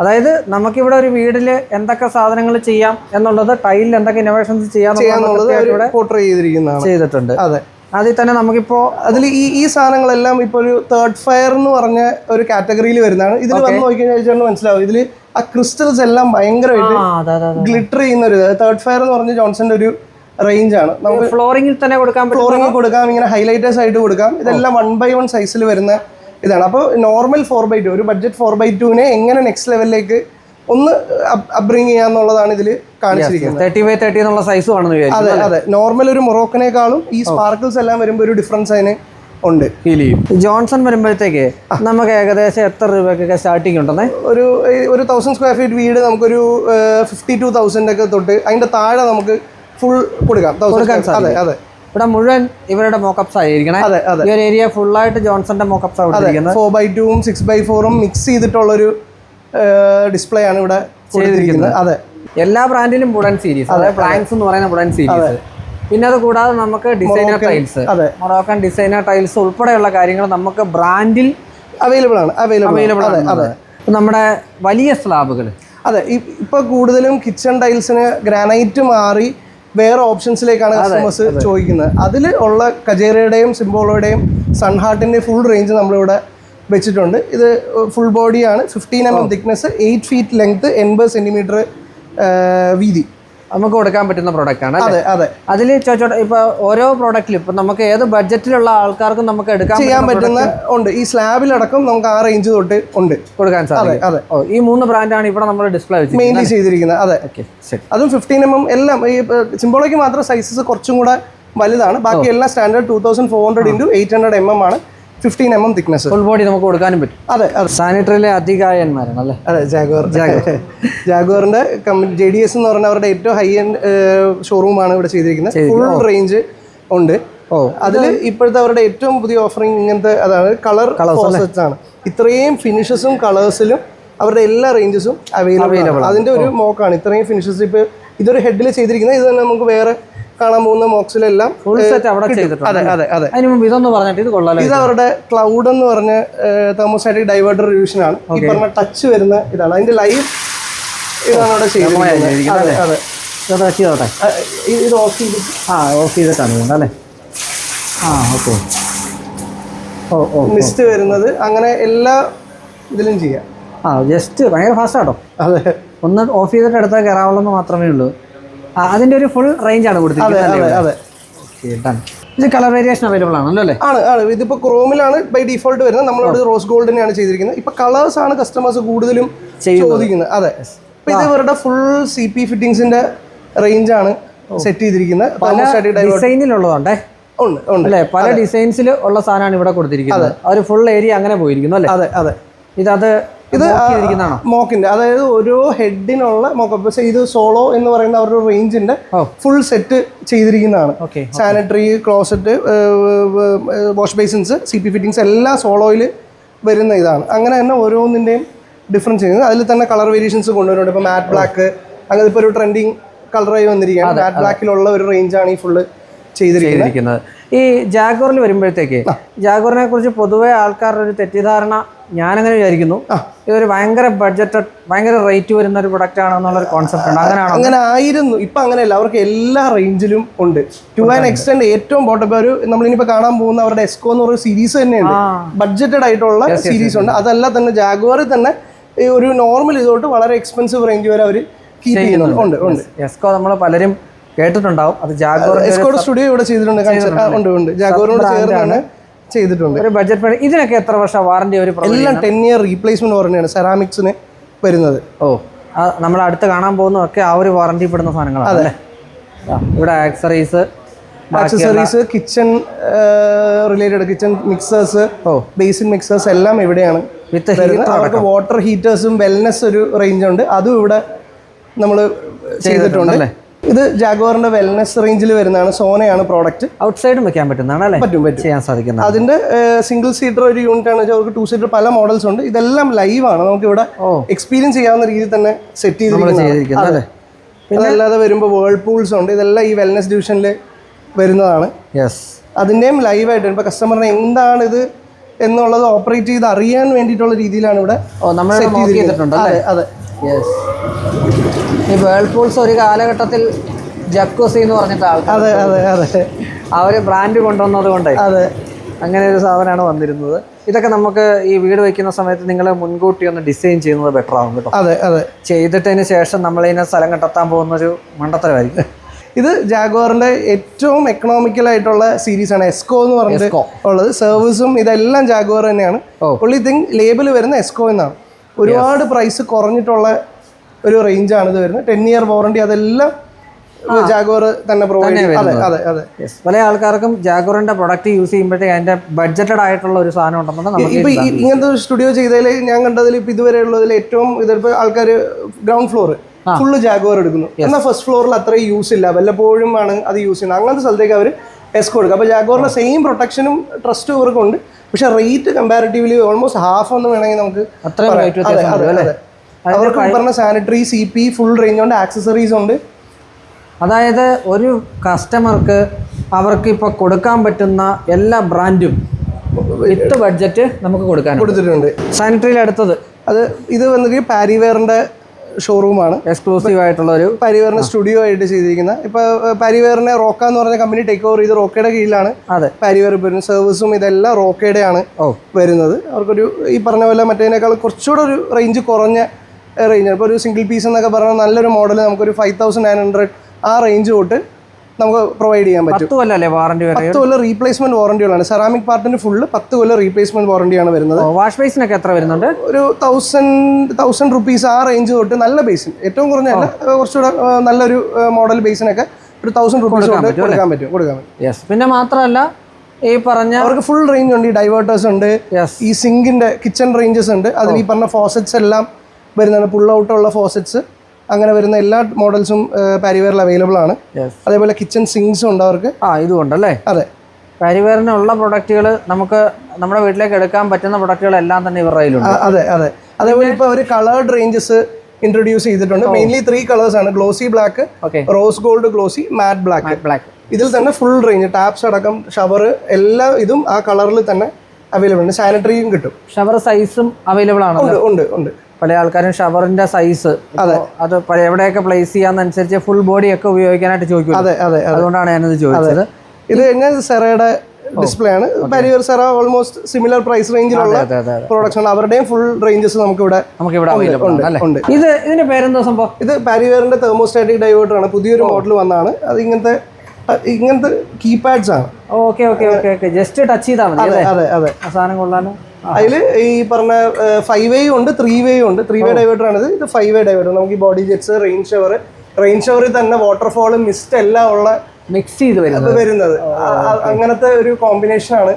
S1: അതായത് നമുക്കിവിടെ ഒരു വീട്ടിൽ എന്തൊക്കെ സാധനങ്ങൾ ചെയ്യാം എന്നുള്ളത് ടൈലിൽ എന്തൊക്കെ ഇന്നോവേഷൻസ് ചെയ്യാം
S2: പോർട്രേ ചെയ്തിരിക്കുന്നതാണ്.
S1: ചെയ്തിട്ടുണ്ട്.
S2: അതെ.
S1: അതിൽ തന്നെ നമുക്കിപ്പോ
S2: അതിൽ ഈ ഈ സാധനങ്ങളെല്ലാം ഇപ്പോൾ ഒരു തേർഡ് ഫയർ എന്ന് പറഞ്ഞ ഒരു കാറ്റഗറിയിൽ വരുന്നതാണ്. ഇതിൽ വന്ന് നോക്കിക്കഴിഞ്ഞാൽ മനസ്സിലാവും. ഇതിൽ ആ ക്രിസ്റ്റൽസ് എല്ലാം ഭയങ്കരമായിട്ട് ഗ്ലിറ്റർ ചെയ്യുന്ന ഒരു തേർഡ് ഫയർ എന്ന് പറഞ്ഞ ജോൺസന്റെ ഒരു റേഞ്ച് ആണ്. നമുക്ക്
S1: ഫ്ലോറിംഗിൽ തന്നെ കൊടുക്കാം പറ്റും
S2: ഫ്ലോറിംഗ് കൊടുക്കാം ഇങ്ങനെ ഹൈലൈറ്റേഴ്സ് ആയിട്ട് കൊടുക്കാം. ഇതെല്ലാം വൺ ബൈ വൺ സൈസിൽ വരുന്ന ഇതാണ്. അപ്പോൾ നോർമൽ ഫോർ ബൈ ടു ഒരു ബഡ്ജറ്റ് ഫോർ ബൈ ടുവിനെ എങ്ങനെ നെക്സ്റ്റ് ലെവലിലേക്ക് ഒന്ന് അപ്ബ്രിങ് ചെയ്യാന്നുള്ളതാണ് ഇതിൽ കാണിച്ചിരിക്കുന്നത്.
S1: തേർട്ടി ബൈ തേർട്ടി എന്നുള്ള സൈസ് ആണെന്ന്
S2: അതെ അതെ. നോർമൽ ഒരു മൊറോക്കിനേക്കാളും ഈ സ്പാർക്കിൾസ് എല്ലാം വരുമ്പോൾ ഒരു ഡിഫറൻസ് അതിന് ഉണ്ട്.
S1: ഫീൽ ചെയ്യും. ജോൺസൺ വരുമ്പോഴത്തേക്ക് നമുക്ക് ഏകദേശം എത്ര രൂപയ്ക്കൊക്കെ സ്റ്റാർട്ടിങ് ഉണ്ടെന്നേ?
S2: ഒരു ഒരു തൗസൻഡ് സ്ക്വയർ ഫീറ്റ് വീട് നമുക്കൊരു ഫിഫ്റ്റി ടു തൗസൻഡ് ഒക്കെ തൊട്ട് അതിന്റെ താഴെ നമുക്ക് ഫുൾ കൊടുക്കാം. അതെ അതെ.
S1: ഇവിടെ മുഴുവൻ ഇവരുടെ മോക്കപ്സ് ആയിരിക്കണം.
S2: അതെ അതെ.
S1: ഈ ഒരു ഏരിയ ഫുള്ളായിട്ട് ജോൺസന്റെ മോക്കപ്സ് ആണ്
S2: ഫോർ ബൈ ടൂവും സിക്സ് ബൈ ഫോറും മിക്സ് ചെയ്തിട്ടുള്ള ഒരു ഡിസ്പ്ലേ ആണ് ഇവിടെ കൊടുത്തിരിക്കുന്നത്. അതെ.
S1: എല്ലാ ബ്രാൻഡിലും വുഡൻ സീരീസ് അതായത് പ്ലാങ്സ് എന്ന് പറയുന്ന വുഡൻ സീരീസ് പിന്നെ അത് കൂടാതെ നമുക്ക് ഡിസൈനർ ടൈൽസ്
S2: അതെ.
S1: മൊറോക്കൻ ഡിസൈനർ ടൈൽസ് ഉൾപ്പെടെയുള്ള കാര്യങ്ങൾ നമുക്ക് ബ്രാൻഡിൽ
S2: അവൈലബിൾ ആണ് അവൈലബിൾ അതെ
S1: ആണ്.
S2: അതെ.
S1: നമ്മുടെ വലിയ സ്ലാബുകൾ
S2: അതെ ഇപ്പോൾ ഇപ്പൊ കൂടുതലും കിച്ചൺ ടൈൽസിന് ഗ്രാനൈറ്റ് മാറി വേറെ ഓപ്ഷൻസിലേക്കാണ് കസ്റ്റമേഴ്സ് ചോദിക്കുന്നത്. അതിൽ ഉള്ള കജേരയുടെയും സിംബോളോയുടെയും സൺഹാർട്ടിന്റെ ഫുൾ റേഞ്ച് നമ്മളിവിടെ വെച്ചിട്ടുണ്ട്. ഇത് ഫുൾ ബോഡിയാണ് fifteen M M thickness eight feet length എൺപത് സെന്റിമീറ്റർ വീതി.
S1: നമുക്ക് കൊടുക്കാൻ പറ്റുന്ന പ്രോഡക്റ്റ് ആണ്
S2: അതെ അതെ.
S1: അതിൽ ചോദിച്ചോട്ടെ ഇപ്പൊ ഓരോ പ്രോഡക്റ്റിലും ഇപ്പൊ നമുക്ക് ഏത് ബഡ്ജറ്റിലുള്ള ആൾക്കാർക്കും നമുക്ക് എടുക്കാൻ
S2: ചെയ്യാൻ
S1: പറ്റുന്ന
S2: ഉണ്ട്. ഈ സ്ലാബിലടക്കം നമുക്ക് ആ റേഞ്ച് തൊട്ട് ഉണ്ട്.
S1: കൊടുക്കാൻ സാധിക്കും.
S2: അതെ.
S1: ഓ ഈ മൂന്ന് ബ്രാൻഡാണ് ഇവിടെ നമ്മൾ ഡിസ്പ്ലേ വെച്ച്
S2: മെയിൻലി ചെയ്തിരിക്കുന്നത്. അതെ.
S1: ഓക്കെ ശരി.
S2: അതും ഫിഫ്റ്റീൻ എം എം എല്ലാം ഈ സിംബോളയ്ക്ക് മാത്രം സൈസസ് കുറച്ചും കൂടെ വലുതാണ്. ബാക്കി എല്ലാം standard two thousand four hundred into eight hundred M M ആണ്. Fifteen M M thickness
S1: full body നമുക്ക് കൊടുക്കാനും പറ്റും.
S2: അതെ അതെ.
S1: സാനിറ്ററിലെ അധികായന്മാരാണ് അല്ലേ
S2: അതെ ജാഗോർ ജാഗോറിന്റെ ജെ ഡി എസ് എന്ന് പറഞ്ഞ അവരുടെ ഏറ്റവും ഹൈ എൻഡ് ഷോറൂമാണ് ഇവിടെ ചെയ്തിരിക്കുന്നത്. ഫുൾ റേഞ്ച് ഉണ്ട്.
S1: ഓ.
S2: അതിൽ ഇപ്പോഴത്തെ അവരുടെ ഏറ്റവും പുതിയ ഓഫറിങ് ഇങ്ങനത്തെ അതാണ് കളർ ഫോസറ്റ്സ് ആണ്. ഇത്രയും ഫിനിഷസും കളേഴ്സിലും അവരുടെ എല്ലാ റേഞ്ചസും അവൈലബിൾ ആണ്. അതിന്റെ ഒരു മോക്കാണ് ഇത്രയും ഫിനിഷസ് ഇപ്പൊ ഇതൊരു ഹെഡിൽ ചെയ്തിരിക്കുന്നത്. ഇത് തന്നെ നമുക്ക് വേറെ കാണാൻ പോകുന്ന മോക്സിലെല്ലാം
S1: ഫുൾ സെറ്റ് അവിടെ ചെയ്തിട്ടുണ്ട്.
S2: അതെ അതെ അതെ.
S1: അതിന് മുമ്പ് ഇതൊന്ന് പറഞ്ഞിട്ട് ഇത്
S2: ഇത് അവരുടെ ക്ലൗഡ് എന്ന് പറഞ്ഞ തെർമോസ്റ്റാറ്റിക് ഡൈവേർട്ടർ റിവിഷൻ ആണ്. ഈ പറഞ്ഞ ടച്ച് വരുന്ന ഇതാണ്. അതിന്റെ ലൈഫ് ഇതാണ് അവിടെ ചെയ്തിരിക്കുന്നത്.
S1: ഇത് ടച്ച് ചെയ്തോട്ടെ.
S2: ഇത് ഇത് ഓഫ് ചെയ്ത്
S1: ആ ഓഫ് ചെയ്തിട്ടാണ് അല്ലേ ആ ഓക്കെ ഓ ഓ
S2: മിസ്റ്റ് വരുന്നത് അങ്ങനെ എല്ലാ ഇതിലും ചെയ്യാം.
S1: ആ ജസ്റ്റ് ഭയങ്കര ഫാസ്റ്റ് ആട്ടോ.
S2: അതെ.
S1: ഒന്ന് ഓഫ് ചെയ്തിട്ട് എടുത്താൽ കയറാവുള്ളൂ മാത്രമേ ഉള്ളൂ. അതിന്റെ ഒരു ഫുൾ റേഞ്ച് ആണ് കൊടുത്തിരിക്കുന്നത്. ഇത് കളർ വേരിയേഷൻ അവൈലബിൾ ആണല്ലോ അല്ലേ?
S2: ആണ് ആണ്. ഇതിപ്പോൾ ക്രോമിലാണ് ബൈ ഡിഫോൾട്ട് വരുന്നത്. നമ്മളോട് റോസ് ഗോൾഡിനെയാണ് ചെയ്തിരിക്കുന്നത്. ഇപ്പൊ കളേഴ്സ് ആണ് കസ്റ്റമേഴ്സ് കൂടുതലും ചോദിക്കുന്നത്. അതെ. ഇപ്പൊ ഇത് ഇവരുടെ ഫുൾ സി പി ഫിറ്റിംഗ്സിന്റെ റേഞ്ച് ആണ് സെറ്റ് ചെയ്തിരിക്കുന്നത്. പല
S1: ഡിസൈനിലുള്ളതുണ്ടേ
S2: ഉണ്ട് ഉണ്ട്.
S1: അല്ലേ? പല ഡിസൈൻസിൽ ഉള്ള സാധനമാണ് ഇവിടെ കൊടുത്തിരിക്കുന്നത്. ഒരു ഫുൾ ഏരിയ അങ്ങനെ പോയിരിക്കുന്നു അല്ലേ?
S2: അതെ അതെ.
S1: ഇതത് ഇത്
S2: മോക്കിന്റെ അതായത് ഓരോ ഹെഡിനുള്ള മോക്ക് പക്ഷേ ഇത് സോളോ എന്ന് പറയുന്ന അവരുടെ റേഞ്ചിന്റെ full set ചെയ്തിരിക്കുന്നതാണ്. Sanitary closet wash basins C P fittings എല്ലാം സോളോയിൽ വരുന്ന ഇതാണ്. അങ്ങനെ തന്നെ ഓരോന്നിന്റെയും ഡിഫറൻസ് ചെയ്യുന്നത് അതിൽ തന്നെ കളർ വേരിയേഷൻസ് കൊണ്ടുവരുന്നുണ്ട്. ഇപ്പോൾ മാറ്റ് ബ്ലാക്ക് അങ്ങനെ ഇപ്പോൾ ഒരു ട്രെൻഡിങ് കളറായി വന്നിരിക്കുകയാണ്. മാറ്റ് ബ്ലാക്കിലുള്ള ഒരു റേഞ്ചാണ് ഈ ഫുള്ള് ചെയ്തിരിക്കുന്നത്.
S1: ഈ ജാഗോറിൽ വരുമ്പോഴത്തേക്ക് ജാഗോറിനെ കുറിച്ച് പൊതുവെ ആൾക്കാരുടെ ഒരു തെറ്റിദ്ധാരണ ഞാനങ്ങനെ വിചാരിക്കുന്നു. ഇതൊരു ഭയങ്കര ബഡ്ജറ്റ് ഭയങ്കര റേറ്റ് വരുന്ന ഒരു പ്രൊഡക്റ്റ് ആണെന്നുള്ളൊരു കോൺസെപ്റ്റ് ഉണ്ട്. അങ്ങനെയാണോ?
S2: അങ്ങനെ ആയിരുന്നു. ഇപ്പൊ അങ്ങനെയല്ല. അവർക്ക് എല്ലാ റേഞ്ചിലും ഉണ്ട്. ടു ആൻഡ് എക്സ്റ്റെൻഡ് ഏറ്റവും ബോട്ടം ഇപ്പൊ ഒരു നമ്മളിനിപ്പോ കാണാൻ പോകുന്ന അവരുടെ എസ്കോ എന്ന് പറയുന്ന സീരീസ്
S1: തന്നെയാണ്
S2: ബഡ്ജറ്റഡ് ആയിട്ടുള്ള സീരീസ് ഉണ്ട്. അതല്ല തന്നെ ജാഗ്വാറിൽ തന്നെ ഒരു നോർമൽ ഇതോട്ട് വളരെ എക്സ്പെൻസീവ് റേഞ്ച് വരെ അവർ കീപ്പ് ചെയ്യുന്നുണ്ട്. ഉണ്ട്
S1: എസ്കോ നമ്മൾ പലരും കേട്ടിട്ടുണ്ടാവും. അത്
S2: ജാഗോർ സ്റ്റുഡിയോ ഇവിടെ ചെയ്തിട്ടുണ്ട് ഉണ്ട് ഉണ്ട്. ചേർന്നാണ് ചെയ്തിട്ടുണ്ട്.
S1: ഒരു ബഡ്ജറ്റ് ഇതിനൊക്കെ എത്ര വർഷം വാറന്റി ഒരു
S2: എല്ലാം ടെൻ ഇയർ റീപ്ലേസ്മെന്റ് വാറന്റിയാണ് സെറാമിക്സിന് വരുന്നത്.
S1: ഓ നമ്മൾ അടുത്ത് കാണാൻ പോകുന്നതൊക്കെ ആ ഒരു വാറന്റി പെടുന്ന സാധനങ്ങളാണ് അതെ. ഇവിടെ accessories
S2: accessories kitchen related kitchen mixers
S1: ഓ.
S2: ബേസിക് മിക്സേഴ്സ് എല്ലാം ഇവിടെയാണ്
S1: വിത്ത്
S2: ഹീറ്റർ അവർക്ക് വാട്ടർ ഹീറ്റേഴ്സും വെൽനെസ് ഒരു റേഞ്ച് ഉണ്ട്. അതും ഇവിടെ നമ്മൾ ചെയ്തിട്ടുണ്ട്.
S1: അല്ലേ?
S2: ഇത് ജാഗോറിന്റെ വെൽനെസ് റേഞ്ചിൽ വരുന്നതാണ്. സോനയാണ് പ്രോഡക്റ്റ്
S1: ഔട്ട്സൈഡും വെക്കാൻ പറ്റുന്നതാണ് അല്ലേ?
S2: പറ്റും പറ്റും.
S1: ചെയ്യാൻ സാധിക്കുന്നത്
S2: അതിന്റെ സിംഗിൾ സീറ്റർ ഒരു യൂണിറ്റ് ആണ്. അവർക്ക് ടു സീറ്റർ പല മോഡൽസ് ഉണ്ട്. ഇതെല്ലാം ലൈവ് ആണ്. നമുക്ക് ഇവിടെ എക്സ്പീരിയൻസ് ചെയ്യാവുന്ന രീതിയിൽ തന്നെ സെറ്റ് ചെയ്തിരിക്കുന്നത്
S1: ചെയ്തിരിക്കുന്നത് അല്ലേ?
S2: അതല്ലാതെ വരുമ്പോൾ വേൾപൂൾസ് ഉണ്ട്. ഇതെല്ലാം ഈ വെൽനെസ് ഡിവിഷനിൽ വരുന്നതാണ്.
S1: യെസ്
S2: അതിന്റെയും ലൈവായിട്ട് ഇപ്പോൾ കസ്റ്റമറിന് എന്താണ് ഇത് എന്നുള്ളത് ഓപ്പറേറ്റ് ചെയ്ത് അറിയാൻ വേണ്ടിയിട്ടുള്ള രീതിയിലാണ് ഇവിടെ set
S1: ചെയ്തിട്ടുണ്ട്
S2: അതെ.
S1: യെസ് ഈ വേൾപൂൾസ് ഒരു കാലഘട്ടത്തിൽ ജക്കോസി എന്ന് പറഞ്ഞിട്ട് ആൾക്കാർ
S2: അതെ അതെ അതെ.
S1: അവർ ബ്രാൻഡ് കൊണ്ടുവന്നത് കൊണ്ട്
S2: അതെ.
S1: അങ്ങനെ ഒരു സാധനമാണ് വന്നിരുന്നത്. ഇതൊക്കെ നമുക്ക് ഈ വീട് വയ്ക്കുന്ന സമയത്ത് നിങ്ങൾ മുൻകൂട്ടി ഒന്ന് ഡിസൈൻ ചെയ്യുന്നത് ബെറ്റർ ആവും കേട്ടോ.
S2: അതെ അതെ.
S1: ചെയ്തിട്ടതിന് ശേഷം നമ്മളിതിനെ സ്ഥലം കണ്ടെത്താൻ പോകുന്ന ഒരു മണ്ടത്തരമായിരിക്കും.
S2: ഇത് ജാഗോറിന്റെ ഏറ്റവും എക്കണോമിക്കൽ ആയിട്ടുള്ള സീരീസ് ആണ് എസ്കോ എന്ന്
S1: പറഞ്ഞത്
S2: ഉള്ളത്. സർവീസും ഇതെല്ലാം ജാഗ്വാർ തന്നെയാണ്. ഉള്ളി തിങ് ലേബിൾ വരുന്ന എസ്കോ എന്നാണ്. ഒരുപാട് പ്രൈസ് കുറഞ്ഞിട്ടുള്ള ഒരു റേഞ്ചാണ് ഇത് വരുന്നത്. ടെൻ ഇയർ വാറണ്ടി അതെല്ലാം തന്നെ പ്രൊവൈഡ് അതെ അതെ
S1: പല ആൾക്കാർക്കും ജാഗോറിന്റെ പ്രൊഡക്റ്റ് യൂസ് ചെയ്യുമ്പോഴത്തേക്ക് അതിന്റെ ബഡ്ജറ്റഡ് ആയിട്ടുള്ള ഒരു സാധനം ഉണ്ടെന്ന്
S2: ഇപ്പൊ ഇങ്ങനത്തെ സ്റ്റുഡിയോ ചെയ്തതിൽ ഞാൻ കണ്ടതിൽ ഇപ്പൊ ഇതുവരെ ഉള്ളതിൽ ഏറ്റവും ഇതിപ്പോ ആൾക്കാർ ഗ്രൗണ്ട് ഫ്ലോർ ഫുള്ള് ജാഗോർ എടുക്കുന്നു. എന്നാൽ ഫസ്റ്റ് ഫ്ലോറിൽ അത്രയും യൂസ് ഇല്ല. വല്ലപ്പോഴും ആണ് അത് യൂസ് ചെയ്യുന്നത്. അങ്ങനത്തെ സ്ഥലത്തേക്ക് അവർ എസ്കോ കൊടുക്കുക അപ്പോൾ ജാഗോറിന് സെയിം പ്രൊട്ടക്ഷനും ട്രസ്റ്റും ഇവർക്കുണ്ട് പക്ഷേ റേറ്റ് കമ്പാരിറ്റീവ്ലി ഓൾമോസ്റ്റ് ഹാഫ് എന്ന് വേണമെങ്കിൽ നമുക്ക്. അവർക്ക് പറഞ്ഞ sanitary C P full range ഉണ്ട് ആക്സസറീസ് ഉണ്ട്.
S1: അതായത് ഒരു കസ്റ്റമർക്ക് അവർക്ക് ഇപ്പോൾ കൊടുക്കാൻ പറ്റുന്ന എല്ലാ ബ്രാൻഡും വിത്ത് ബഡ്ജറ്റ് നമുക്ക് കൊടുക്കാൻ
S2: കൊടുത്തിട്ടുണ്ട്.
S1: സാനിറ്ററിയിൽ അടുത്തത്.
S2: അത് ഇത് വന്നിട്ട് പാരിവെയറിന്റെ ഷോറൂമാണ്
S1: എക്സ്ക്ലൂസീവ് ആയിട്ടുള്ള ഒരു
S2: പരിവേറിന് സ്റ്റുഡിയോ ആയിട്ട് ചെയ്തിരിക്കുന്ന. ഇപ്പൊ പരിവേറിന് റോക്ക എന്ന് പറഞ്ഞ കമ്പനി ടേക്ക് ഓവർ ചെയ്ത് റോക്കയുടെ കീഴിലാണ്.
S1: അതെ.
S2: പരിവേർ വരുന്നത് സർവീസും ഇതെല്ലാം റോക്കയുടെ ആണ്
S1: ഓ.
S2: വരുന്നത്. അവർക്കൊരു ഈ പറഞ്ഞ പോലെ മറ്റേതിനേക്കാൾ കുറച്ചുകൂടെ ഒരു റേഞ്ച് കുറഞ്ഞ റേഞ്ച് ഇപ്പോൾ ഒരു സിംഗിൾ പീസ് എന്നൊക്കെ പറഞ്ഞാൽ നല്ലൊരു മോഡൽ നമുക്കൊരു ഫൈവ് തൗസൻഡ് നയൻ ഹൺഡ്രഡ് ആ റേഞ്ച് തൊട്ട് നമുക്ക് പ്രൊവൈഡ് ചെയ്യാൻ പറ്റും.
S1: പത്ത് കൊല്ലല്ലേ വാറണ്ടി
S2: പത്ത് കൊല്ലം റീപ്ലേസ്മെന്റ് വാറണ്ടികളാണ് സെറാമിക് പാർട്ടിന് ഫുള്ള് പത്ത് കൊല്ലം റീപ്ലേസ്മെന്റ് വാറണ്ടിയാണ് വരുന്നത്.
S1: വാഷ് ബേസിനൊക്കെ എത്ര വരുന്നുണ്ട്?
S2: ഒരു തൗസൻഡ് തൗസൻഡ് റുപ്പീസ് ആ റേഞ്ച് തൊട്ട് നല്ല ബേസിൻ ഏറ്റവും കുറഞ്ഞ കുറച്ചുകൂടെ നല്ലൊരു മോഡൽ ബേസിനൊക്കെ ഒരു തൗസൻഡ് റുപ്പീസ് കൊടുക്കാൻ പറ്റും കൊടുക്കാൻ പറ്റും
S1: പിന്നെ മാത്രമല്ല ഈ പറഞ്ഞ
S2: അവർക്ക് ഫുൾ റേഞ്ച് ഉണ്ട് ഈ ഡൈവേർട്ടേഴ്സ് ഉണ്ട് ഈ സിങ്കിന്റെ കിച്ചൺ റേഞ്ചസ് ഉണ്ട്. അതിൽ ഈ പറഞ്ഞ ഫോസറ്റ്സ് എല്ലാം വരുന്നതാണ് പുൾ ഔട്ട് ഉള്ള ഫോസറ്റ്സ് അങ്ങനെ വരുന്ന എല്ലാ മോഡൽസും പാരിവെയറിൽ അവൈലബിൾ ആണ്. അതേപോലെ കിച്ചൺ സിങ്സും ഉണ്ട് അവർക്ക്.
S1: ആ ഇതുകൊണ്ടല്ലേ
S2: അതെ.
S1: പാരിവേറിനുള്ള പ്രൊഡക്റ്റുകൾ നമുക്ക് നമ്മുടെ വീട്ടിലേക്ക് എടുക്കാൻ പറ്റുന്ന പ്രൊഡക്റ്റുകളെല്ലാം തന്നെ ഇവരുടെ കയ്യിലുണ്ട്.
S2: അതെ അതെ. അതേപോലെ ഇപ്പോൾ അവർ കളേർഡ് റേഞ്ചസ് ഇൻട്രൊഡ്യൂസ് ചെയ്തിട്ടുണ്ട്. മെയിൻലി ത്രീ കളേഴ്സ് ആണ്. Glossy black rose gold glossy matte black
S1: black
S2: ഇതിൽ തന്നെ ഫുൾ റേഞ്ച് ടാപ്സ് അടക്കം ഷവർ എല്ലാ ഇതും ആ കളറിൽ തന്നെ അവൈലബിൾ ഉണ്ട്. സാനിറ്ററിയും കിട്ടും.
S1: ഷവർ സൈസും അവൈലബിൾ ആണ്
S2: ഉണ്ട് ഉണ്ട് ഉണ്ട്.
S1: പല ആൾക്കാരും ഷവറിന്റെ സൈസ് അത്. എവിടെയൊക്കെ പ്ലേസ് ചെയ്യാന്നനുസരിച്ച് ഫുൾ ബോഡി ഒക്കെ ഉപയോഗിക്കാനായിട്ട് ചോദിക്കും
S2: അതെ അതെ അതെ.
S1: അതുകൊണ്ടാണ് ഞാനത് ചോദിച്ചത്.
S2: ഇത് എങ്ങനെ സെറയുടെ ഡിസ്പ്ലേ ആണ്? Parryware Cera almost similar price റേഞ്ചിലുള്ള ആണ് അവരുടെയും ഫുൾ റേഞ്ചസ് നമുക്ക് ഇവിടെ
S1: നമുക്ക് ഇവിടെ
S2: ഉണ്ട്
S1: ഇത് ഇതിന്റെ പേരെന്താ സംഭവം?
S2: ഇത് പാരിവെയറിന്റെ തെർമോസ്റ്റാറ്റിക് ഡൈവേർട്ടർ ആണ്. പുതിയൊരു മോഡൽ വന്നാണ് അത് ഇങ്ങനത്തെ ഇങ്ങനത്തെ കീപാഡ്സ് ആണ്.
S1: Okay okay okay just touch ചെയ്താൽ മതി
S2: അതെ അതെ
S1: സാധനം കൊള്ളാനും
S2: അതിൽ ഈ പറഞ്ഞ ഫൈവ് വേ ഉണ്ട് ത്രീ വേ ഉണ്ട്. ത്രീ വേ ഡൈവേർട്ടർ ആണ് ഇത്. ഫൈവ് വേ ഡൈവേർട്ടർ നമുക്ക് ഈ body jets rain shower rain ഷവറിൽ തന്നെ വാട്ടർഫോൾ മിസ്റ്റ് എല്ലാം ഉള്ള
S1: മിക്സ് ചെയ്ത് വരുന്നത്.
S2: വരുന്നത്. അങ്ങനത്തെ ഒരു കോമ്പിനേഷൻ ആണ്.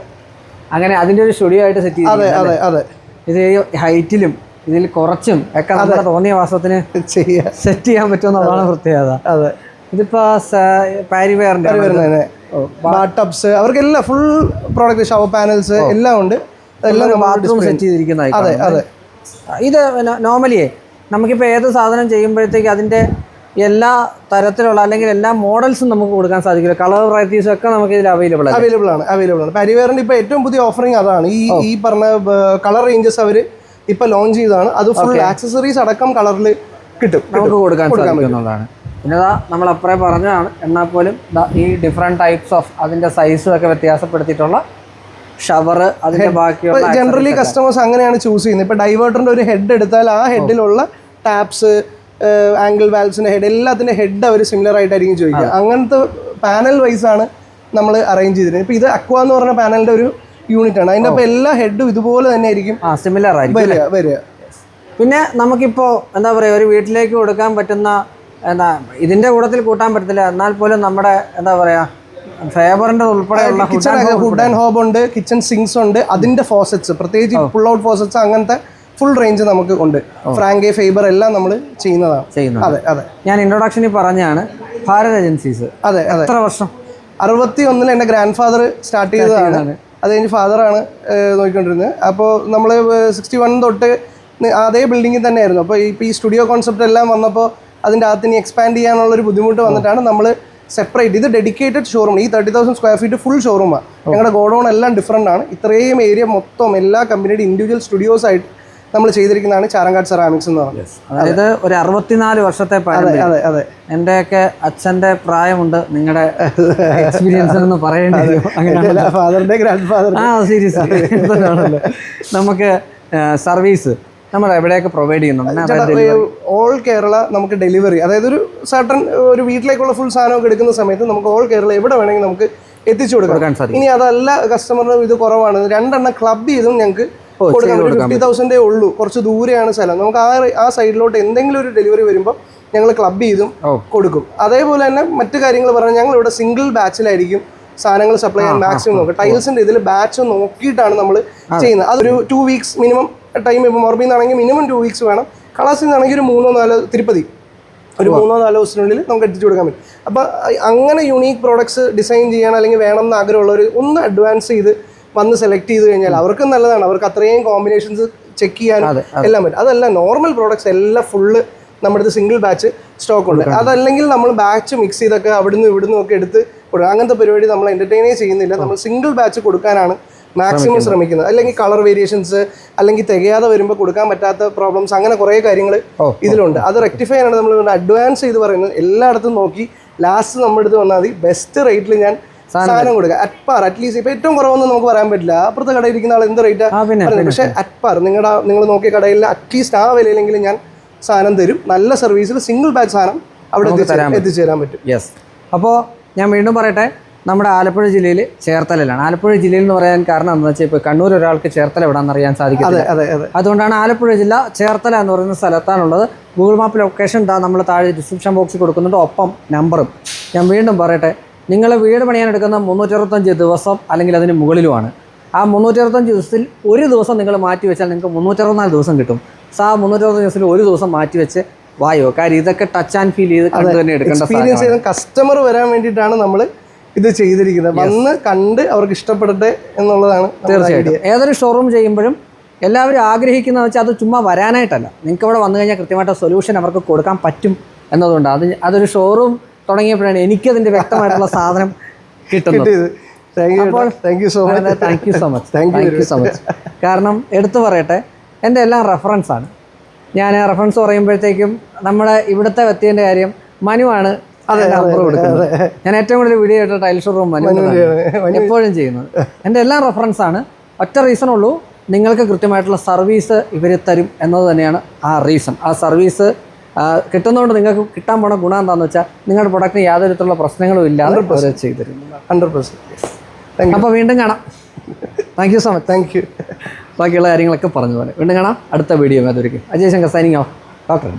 S1: അങ്ങനെ അതിന്റെ ഒരു സ്റ്റുഡിയോ ആയിട്ട് സെറ്റ് ചെയ്ത്
S2: അതെ അതെ അതെ.
S1: ഇത് ഹൈറ്റിലും ഇതിൽ കുറച്ചും ഒക്കെ നമ്മുടെ തോന്നിയ വാസത്തിന് സെറ്റ് ചെയ്യാൻ പറ്റുമെന്നുള്ളതാണ് പ്രത്യേകത.
S2: അതെ.
S1: ഇതിപ്പോ പാരിവെയറിന്റെ
S2: അവർക്ക് ബാട്ടപ്സ് അവർക്കെല്ലാം ഫുൾ പ്രോഡക്റ്റ് ഷവർ പാനൽസ് എല്ലാം ഉണ്ട്. നമ്മൾ
S1: ബാത്റൂം സെറ്റ് ചെയ്തിരിക്കുന്നതായി
S2: അതെ അതെ.
S1: ഇത് നോർമലിയേ നമുക്കിപ്പോൾ ഏത് സാധനം ചെയ്യുമ്പോഴത്തേക്ക് അതിന്റെ എല്ലാ തരത്തിലുള്ള അല്ലെങ്കിൽ എല്ലാ മോഡൽസും നമുക്ക് കൊടുക്കാൻ സാധിക്കില്ല. കളർ വെറൈറ്റീസും ഒക്കെ നമുക്ക് ഇതിൽ അവൈലബിൾ ആണ്
S2: അവൈലബിൾ ആണ് അവൈലബിൾ ആണ്. പരിവേറിന്റെ ഇപ്പോൾ ഏറ്റവും പുതിയ ഓഫറിങ് അതാണ്. ഈ ഈ പറഞ്ഞ കളർ റേഞ്ചസ് അവർ ഇപ്പോൾ ലോഞ്ച് ചെയ്തതാണ്. അത് ഫുൾ ആക്സസറീസ് അടക്കം കളറിൽ കിട്ടും
S1: നമുക്ക് കൊടുക്കാൻ സാധിക്കുന്നതാണ് പിന്നെ നമ്മൾ അപ്പറേ പറഞ്ഞതാണ് എന്നാൽ പോലും ഈ ഡിഫറെന്റ് ടൈപ്സ് ഓഫ് അതിന്റെ സൈസും ഒക്കെ വ്യത്യാസപ്പെടുത്തിയിട്ടുള്ള ഷവർ അതിന്റെ ബാക്കിയുള്ള
S2: ജനറലി കസ്റ്റമേഴ്സ് അങ്ങനെയാണ് ചൂസ് ചെയ്യുന്നത്. ഇപ്പൊ ഡൈവേർട്ടറിന്റെ ഒരു ഹെഡ് എടുത്താൽ ആ ഹെഡിലുള്ള ടാപ്സ് ആംഗിൾ വാൽസിന്റെ ഹെഡ് എല്ലാത്തിന്റെ ഹെഡ് അവർ സിമിലർ ആയിട്ടായിരിക്കും ചോദിക്കുക. അങ്ങനത്തെ പാനൽ വൈസ് ആണ് നമ്മൾ അറേഞ്ച് ചെയ്തിരുന്നത്. ഇപ്പൊ ഇത് അക്വ എന്ന് പറഞ്ഞ പാനലിന്റെ ഒരു യൂണിറ്റ് ആണ്. അതിന്റെ അപ്പൊ എല്ലാ ഹെഡും ഇതുപോലെ തന്നെ ആയിരിക്കും
S1: സിമിലർ ആയിരിക്കും
S2: വരിക വരിക.
S1: പിന്നെ നമുക്കിപ്പോൾ എന്താ പറയുക ഒരു വീട്ടിലേക്ക് കൊടുക്കാൻ പറ്റുന്ന എന്താ ഇതിന്റെ കൂടത്തിൽ കൂട്ടാൻ പറ്റത്തില്ല. എന്നാൽ പോലും നമ്മുടെ എന്താ പറയുക ഫേബറിന്റെ ഉൾപ്പെടെയുള്ള
S2: ഫുഡ് ആൻഡ് ഹോബ് ഉണ്ട്? കിച്ചൺ സിങ്സ് ഉണ്ട്. അതിന്റെ ഫോസറ്റ്സ് പ്രത്യേകിച്ച് ഫുൾ ഔട്ട് ഫോസറ്റ്സ് അങ്ങനത്തെ ഫുൾ റേഞ്ച് നമുക്ക് ഉണ്ട്. ഫ്രാങ്കെ ഫൈബർ എല്ലാം നമ്മൾ ചെയ്യുന്നതാണ്.
S1: ചെയ്യുന്നു
S2: അതെ അതെ.
S1: ഞാൻ ഇൻട്രൊഡക്ഷനിൽ പറഞ്ഞാണ് ഭാരത് ഏജൻസീസ്
S2: അതെ അതെ.
S1: എത്ര വർഷം?
S2: അറുപത്തി ഒന്നിൽ എന്റെ ഗ്രാൻഡ് ഫാദർ സ്റ്റാർട്ട് ചെയ്തതാണ്. അത് കഴിഞ്ഞ് ഫാദറാണ് നോക്കിക്കൊണ്ടിരുന്നത്. അപ്പോൾ നമ്മൾ സിക്സ്റ്റി വൺ തൊട്ട് അതേ ബിൽഡിങ്ങിൽ തന്നെയായിരുന്നു. അപ്പോൾ ഇപ്പോൾ ഈ സ്റ്റുഡിയോ കോൺസെപ്റ്റ് എല്ലാം വന്നപ്പോൾ അതിന്റെ അകത്ത് ഇനി എക്സ്പാൻഡ് ചെയ്യാനുള്ളൊരു ബുദ്ധിമുട്ട് വന്നിട്ടാണ് നമ്മൾ സെപ്പറേറ്റ്. ഇത് ഡെഡിക്കേറ്റഡ് ഷോറൂം ഈ thirty thousand square feet full ഷോറൂമാണ് ഞങ്ങളുടെ ഗോഡൗൺ എല്ലാം ഡിഫറെന്റ് ആണ്. ഇത്രയും ഏരിയ മൊത്തം എല്ലാ കമ്പനിയുടെ ഇൻഡിവിജ്വൽ സ്റ്റുഡിയോസ് ആയിട്ട് നമ്മൾ ചെയ്തിരിക്കുന്നതാണ് ചാരങ്കാട് സെറാമിക്സ് എന്ന് പറഞ്ഞത്.
S1: അതായത് ഒരു അറുപത്തിനാല് വർഷത്തെ അതെ
S2: അതെ അതെ.
S1: എന്റെയൊക്കെ അച്ഛന്റെ പ്രായമുണ്ട്. നിങ്ങളുടെ എക്സ്പീരിയൻസ് എന്ന് പറയേണ്ടി
S2: ഫാദറിന്റെ ഗ്രാൻഡ് ഫാദർ
S1: ആ സീരിയസ് നമുക്ക് സർവീസ് നമ്മൾ എവിടെയൊക്കെ പ്രൊവൈഡ് ചെയ്യുന്നുണ്ട്?
S2: ഓൾ കേരള നമുക്ക് ഡെലിവറി അതായത് ഒരു സർട്ടൺ ഒരു വീട്ടിലേക്കുള്ള ഫുൾ സാധനമൊക്കെ എടുക്കുന്ന സമയത്ത് നമുക്ക് ഓൾ കേരള എവിടെ വേണമെങ്കിൽ നമുക്ക് എത്തിച്ചു കൊടുക്കാം.
S1: കൊടുക്കാൻ സാധിക്കും.
S2: ഇനി അതല്ല കസ്റ്റമറിന് ഇത് കുറവാണ്. രണ്ടെണ്ണം ക്ലബ് ചെയ്തും ഞങ്ങൾക്ക് ഒരു ഫിഫ്റ്റി തൗസൻഡേ ഉള്ളൂ. കുറച്ച് ദൂരെയാണ് സ്ഥലം. നമുക്ക് ആ ആ സൈഡിലോട്ട് എന്തെങ്കിലും ഒരു ഡെലിവറി വരുമ്പോൾ ഞങ്ങൾ ക്ലബ് ചെയ്തും കൊടുക്കും. അതേപോലെ തന്നെ മറ്റു കാര്യങ്ങൾ പറഞ്ഞാൽ ഞങ്ങൾ ഇവിടെ സിംഗിൾ ബാച്ചിലായിരിക്കും സാധനങ്ങൾ സപ്ലൈ ചെയ്യാൻ മാക്സിമം നോക്കുക. ടൈൽസിന്റെ ഇതിൽ ബാച്ച് നോക്കിയിട്ടാണ് നമ്മൾ ചെയ്യുന്നത്. അതൊരു ടു വീക്സ് മിനിമം ടൈം ഇപ്പോൾ മൊറബിയിൽ നിന്നാണെങ്കിൽ മിനിമം ടു വീക്സ് വേണം. കളേഴ്സിൽ നിന്നാണെങ്കിൽ ഒരു മൂന്നോ നാലോ തിരുപ്പതി. ഒരു മൂന്നോ നാലോ ദിവസത്തിനുള്ളിൽ നമുക്ക് എത്തിച്ചു കൊടുക്കാൻ പറ്റും. അപ്പോൾ അങ്ങനെ യുണീക്ക് പ്രോഡക്ട്സ് ഡിസൈൻ ചെയ്യാൻ അല്ലെങ്കിൽ വേണം എന്ന് ആഗ്രഹമുള്ളവർ ഒന്ന് അഡ്വാൻസ് ചെയ്ത് വന്ന് സെലക്ട് ചെയ്ത് കഴിഞ്ഞാൽ അവർക്കും നല്ലതാണ്. അവർക്ക് അത്രയും കോമ്പിനേഷൻസ് ചെക്ക്
S1: ചെയ്യാൻ
S2: എല്ലാം പറ്റും. അതല്ല നോർമൽ പ്രോഡക്ട്സ് എല്ലാം ഫുള്ള് നമ്മുടെ അടുത്ത് സിംഗിൾ ബാച്ച് സ്റ്റോക്ക് ഉണ്ട്. അതല്ലെങ്കിൽ നമ്മൾ ബാച്ച് മിക്സ് ചെയ്തൊക്കെ അവിടുന്ന് ഇവിടുന്ന് ഒക്കെ എടുത്ത് കൊടുക്കുക അങ്ങനത്തെ പരിപാടി നമ്മൾ എന്റർടൈനേ ചെയ്യുന്നില്ല. നമ്മൾ സിംഗിൾ ബാച്ച് കൊടുക്കാനാണ് മാക്സിമം ശ്രമിക്കുന്നത് അല്ലെങ്കിൽ കളർ വേരിയേഷൻസ് അല്ലെങ്കിൽ തികയാതെ വരുമ്പോൾ കൊടുക്കാൻ പറ്റാത്ത പ്രോബ്ലംസ് അങ്ങനെ കുറേ കാര്യങ്ങൾ ഇതിലുണ്ട്. അത് റെക്ടിഫൈ ചെയ്യാനാണ് നമ്മൾ അഡ്വാൻസ് ചെയ്ത് പറയുന്നത്. എല്ലായിടത്തും നോക്കി ലാസ്റ്റ് നമ്മുടെ അടുത്ത് വന്നാൽ മതി. ബെസ്റ്റ് റേറ്റിൽ ഞാൻ സാധനം കൊടുക്കുക അറ്റ് പാർ അറ്റ്ലീസ്റ്റ് ഇപ്പൊ ഏറ്റവും കുറവൊന്നും നമുക്ക് പറയാൻ പറ്റില്ല. അപ്പുറത്തെ കടയിൽ ഇരിക്കുന്ന ആൾ എന്ത് റേറ്റാ
S1: പക്ഷെ പിന്നെ
S2: പക്ഷേ അറ്റ് പാർ നിങ്ങളുടെ നിങ്ങൾ നോക്കിയ കടയിൽ അറ്റ്ലീസ്റ്റ് ആ വിലയിലെങ്കിലും ഞാൻ സാധനം തരും. നല്ല സർവീസിൽ സിംഗിൾ ബാച്ച് സാധനം അവിടെ എത്തിച്ചേരാൻ എത്തിച്ചു തരാൻ പറ്റും.
S1: യെസ് അപ്പോൾ ഞാൻ വീണ്ടും പറയട്ടെ. നമ്മുടെ ആലപ്പുഴ ജില്ലയിൽ ചേർത്തലയിലാണ്. ആലപ്പുഴ ജില്ലയിൽ എന്ന് പറയാൻ കാരണം എന്താണെന്ന് വെച്ചാൽ ഇപ്പോൾ കണ്ണൂർ ഒരാൾക്ക് ചേർത്തല എവിടെയാണെന്ന് അറിയാൻ സാധിക്കും
S2: അതെ അതെ അതെ.
S1: അതുകൊണ്ടാണ് ആലപ്പുഴ ജില്ല ചേർത്തല എന്ന് പറയുന്ന സ്ഥലത്താണുള്ളത്. ഗൂഗിൾ മാപ്പ് ലൊക്കേഷൻ ഇതാ നമ്മൾ താഴെ ഡിസ്ക്രിപ്ഷൻ ബോക്സിൽ കൊടുക്കുന്നുണ്ട്. ഒപ്പം നമ്പറും ഞാൻ വീണ്ടും പറയട്ടെ നിങ്ങൾ വീട് പണിയാൻ എടുക്കുന്ന മുന്നൂറ്ററുപത്തഞ്ച് ദിവസം അല്ലെങ്കിൽ അതിന് മുകളിലുമാണ്. ആ മുന്നൂറ്ററുപത്തഞ്ച് ദിവസത്തിൽ ഒരു ദിവസം നിങ്ങൾ മാറ്റി വെച്ചാൽ നിങ്ങൾക്ക് മുന്നൂറ്ററുപത്തിനാല് ദിവസം കിട്ടും. സോ ആ മുന്നൂറ്ററുപത്തഞ്ച് ദിവസത്തിൽ ഒരു ദിവസം മാറ്റി വെച്ച് വായോ? കാര്യം ഇതൊക്കെ ടച്ച് ആൻഡ് ഫീൽ ചെയ്ത് കണ്ടു തന്നെ എടുക്കേണ്ട
S2: കസ്റ്റമർ വരാൻ വേണ്ടിയിട്ടാണ് നമ്മൾ ഇത് ചെയ്തിരിക്കുന്നത്. വന്ന് കണ്ട് അവർക്ക് ഇഷ്ടപ്പെടട്ടെ എന്നുള്ളതാണ്
S1: തീർച്ചയായിട്ടും. ഏതൊരു ഷോറൂം ചെയ്യുമ്പോഴും എല്ലാവരും ആഗ്രഹിക്കുന്നത് വെച്ചാൽ അത് ചുമ്മാ വരാനായിട്ടല്ല. നിങ്ങൾക്ക് ഇവിടെ വന്നു കഴിഞ്ഞാൽ കൃത്യമായിട്ട് സൊല്യൂഷൻ അവർക്ക് കൊടുക്കാൻ പറ്റും എന്നതുകൊണ്ട് അത് അതൊരു ഷോറൂം തുടങ്ങിയപ്പോഴാണ് എനിക്ക് എനിക്കതിന്റെ വ്യക്തമായിട്ടുള്ള സാധനം കിട്ടുന്നത്.
S2: Thank you so much
S1: thank you so much thank you so much കാരണം എടുത്തു പറയട്ടെ എന്റെ എല്ലാം റെഫറൻസ് ആണ്. ഞാൻ റെഫറൻസ് പറയുമ്പോഴത്തേക്കും നമ്മുടെ ഇവിടുത്തെ വ്യക്തിന്റെ കാര്യം മനുവാണ് ഞാൻ ഏറ്റവും കൂടുതൽ വീഡിയോ ആയിട്ട് ടൈൽ ഷോറൂം എപ്പോഴും ചെയ്യുന്നത്. എന്റെ എല്ലാം റെഫറൻസ് ആണ്. ഒറ്റ റീസൺ ഉള്ളൂ. നിങ്ങൾക്ക് കൃത്യമായിട്ടുള്ള സർവീസ് ഇവർ തരും എന്നത് തന്നെയാണ് ആ റീസൺ ആ സർവീസ് കിട്ടുന്നതുകൊണ്ട് നിങ്ങൾക്ക് കിട്ടാൻ പോണ ഗുണം എന്താണെന്ന് വെച്ചാൽ നിങ്ങളുടെ പ്രൊഡക്റ്റിന് യാതൊരു തരത്തിലുള്ള പ്രശ്നങ്ങളും ഇല്ലാതെ ചെയ്തു തരും
S2: ഹൺഡ്രഡ് പെർസെന്റ്
S1: അപ്പോൾ വീണ്ടും കാണാം. Thank you so much
S2: thank you
S1: ബാക്കിയുള്ള കാര്യങ്ങളൊക്കെ പറഞ്ഞു പോലെ വീണ്ടും കാണാം. അടുത്ത video അതൊരിക്കും Ajay Shankar signing off doctor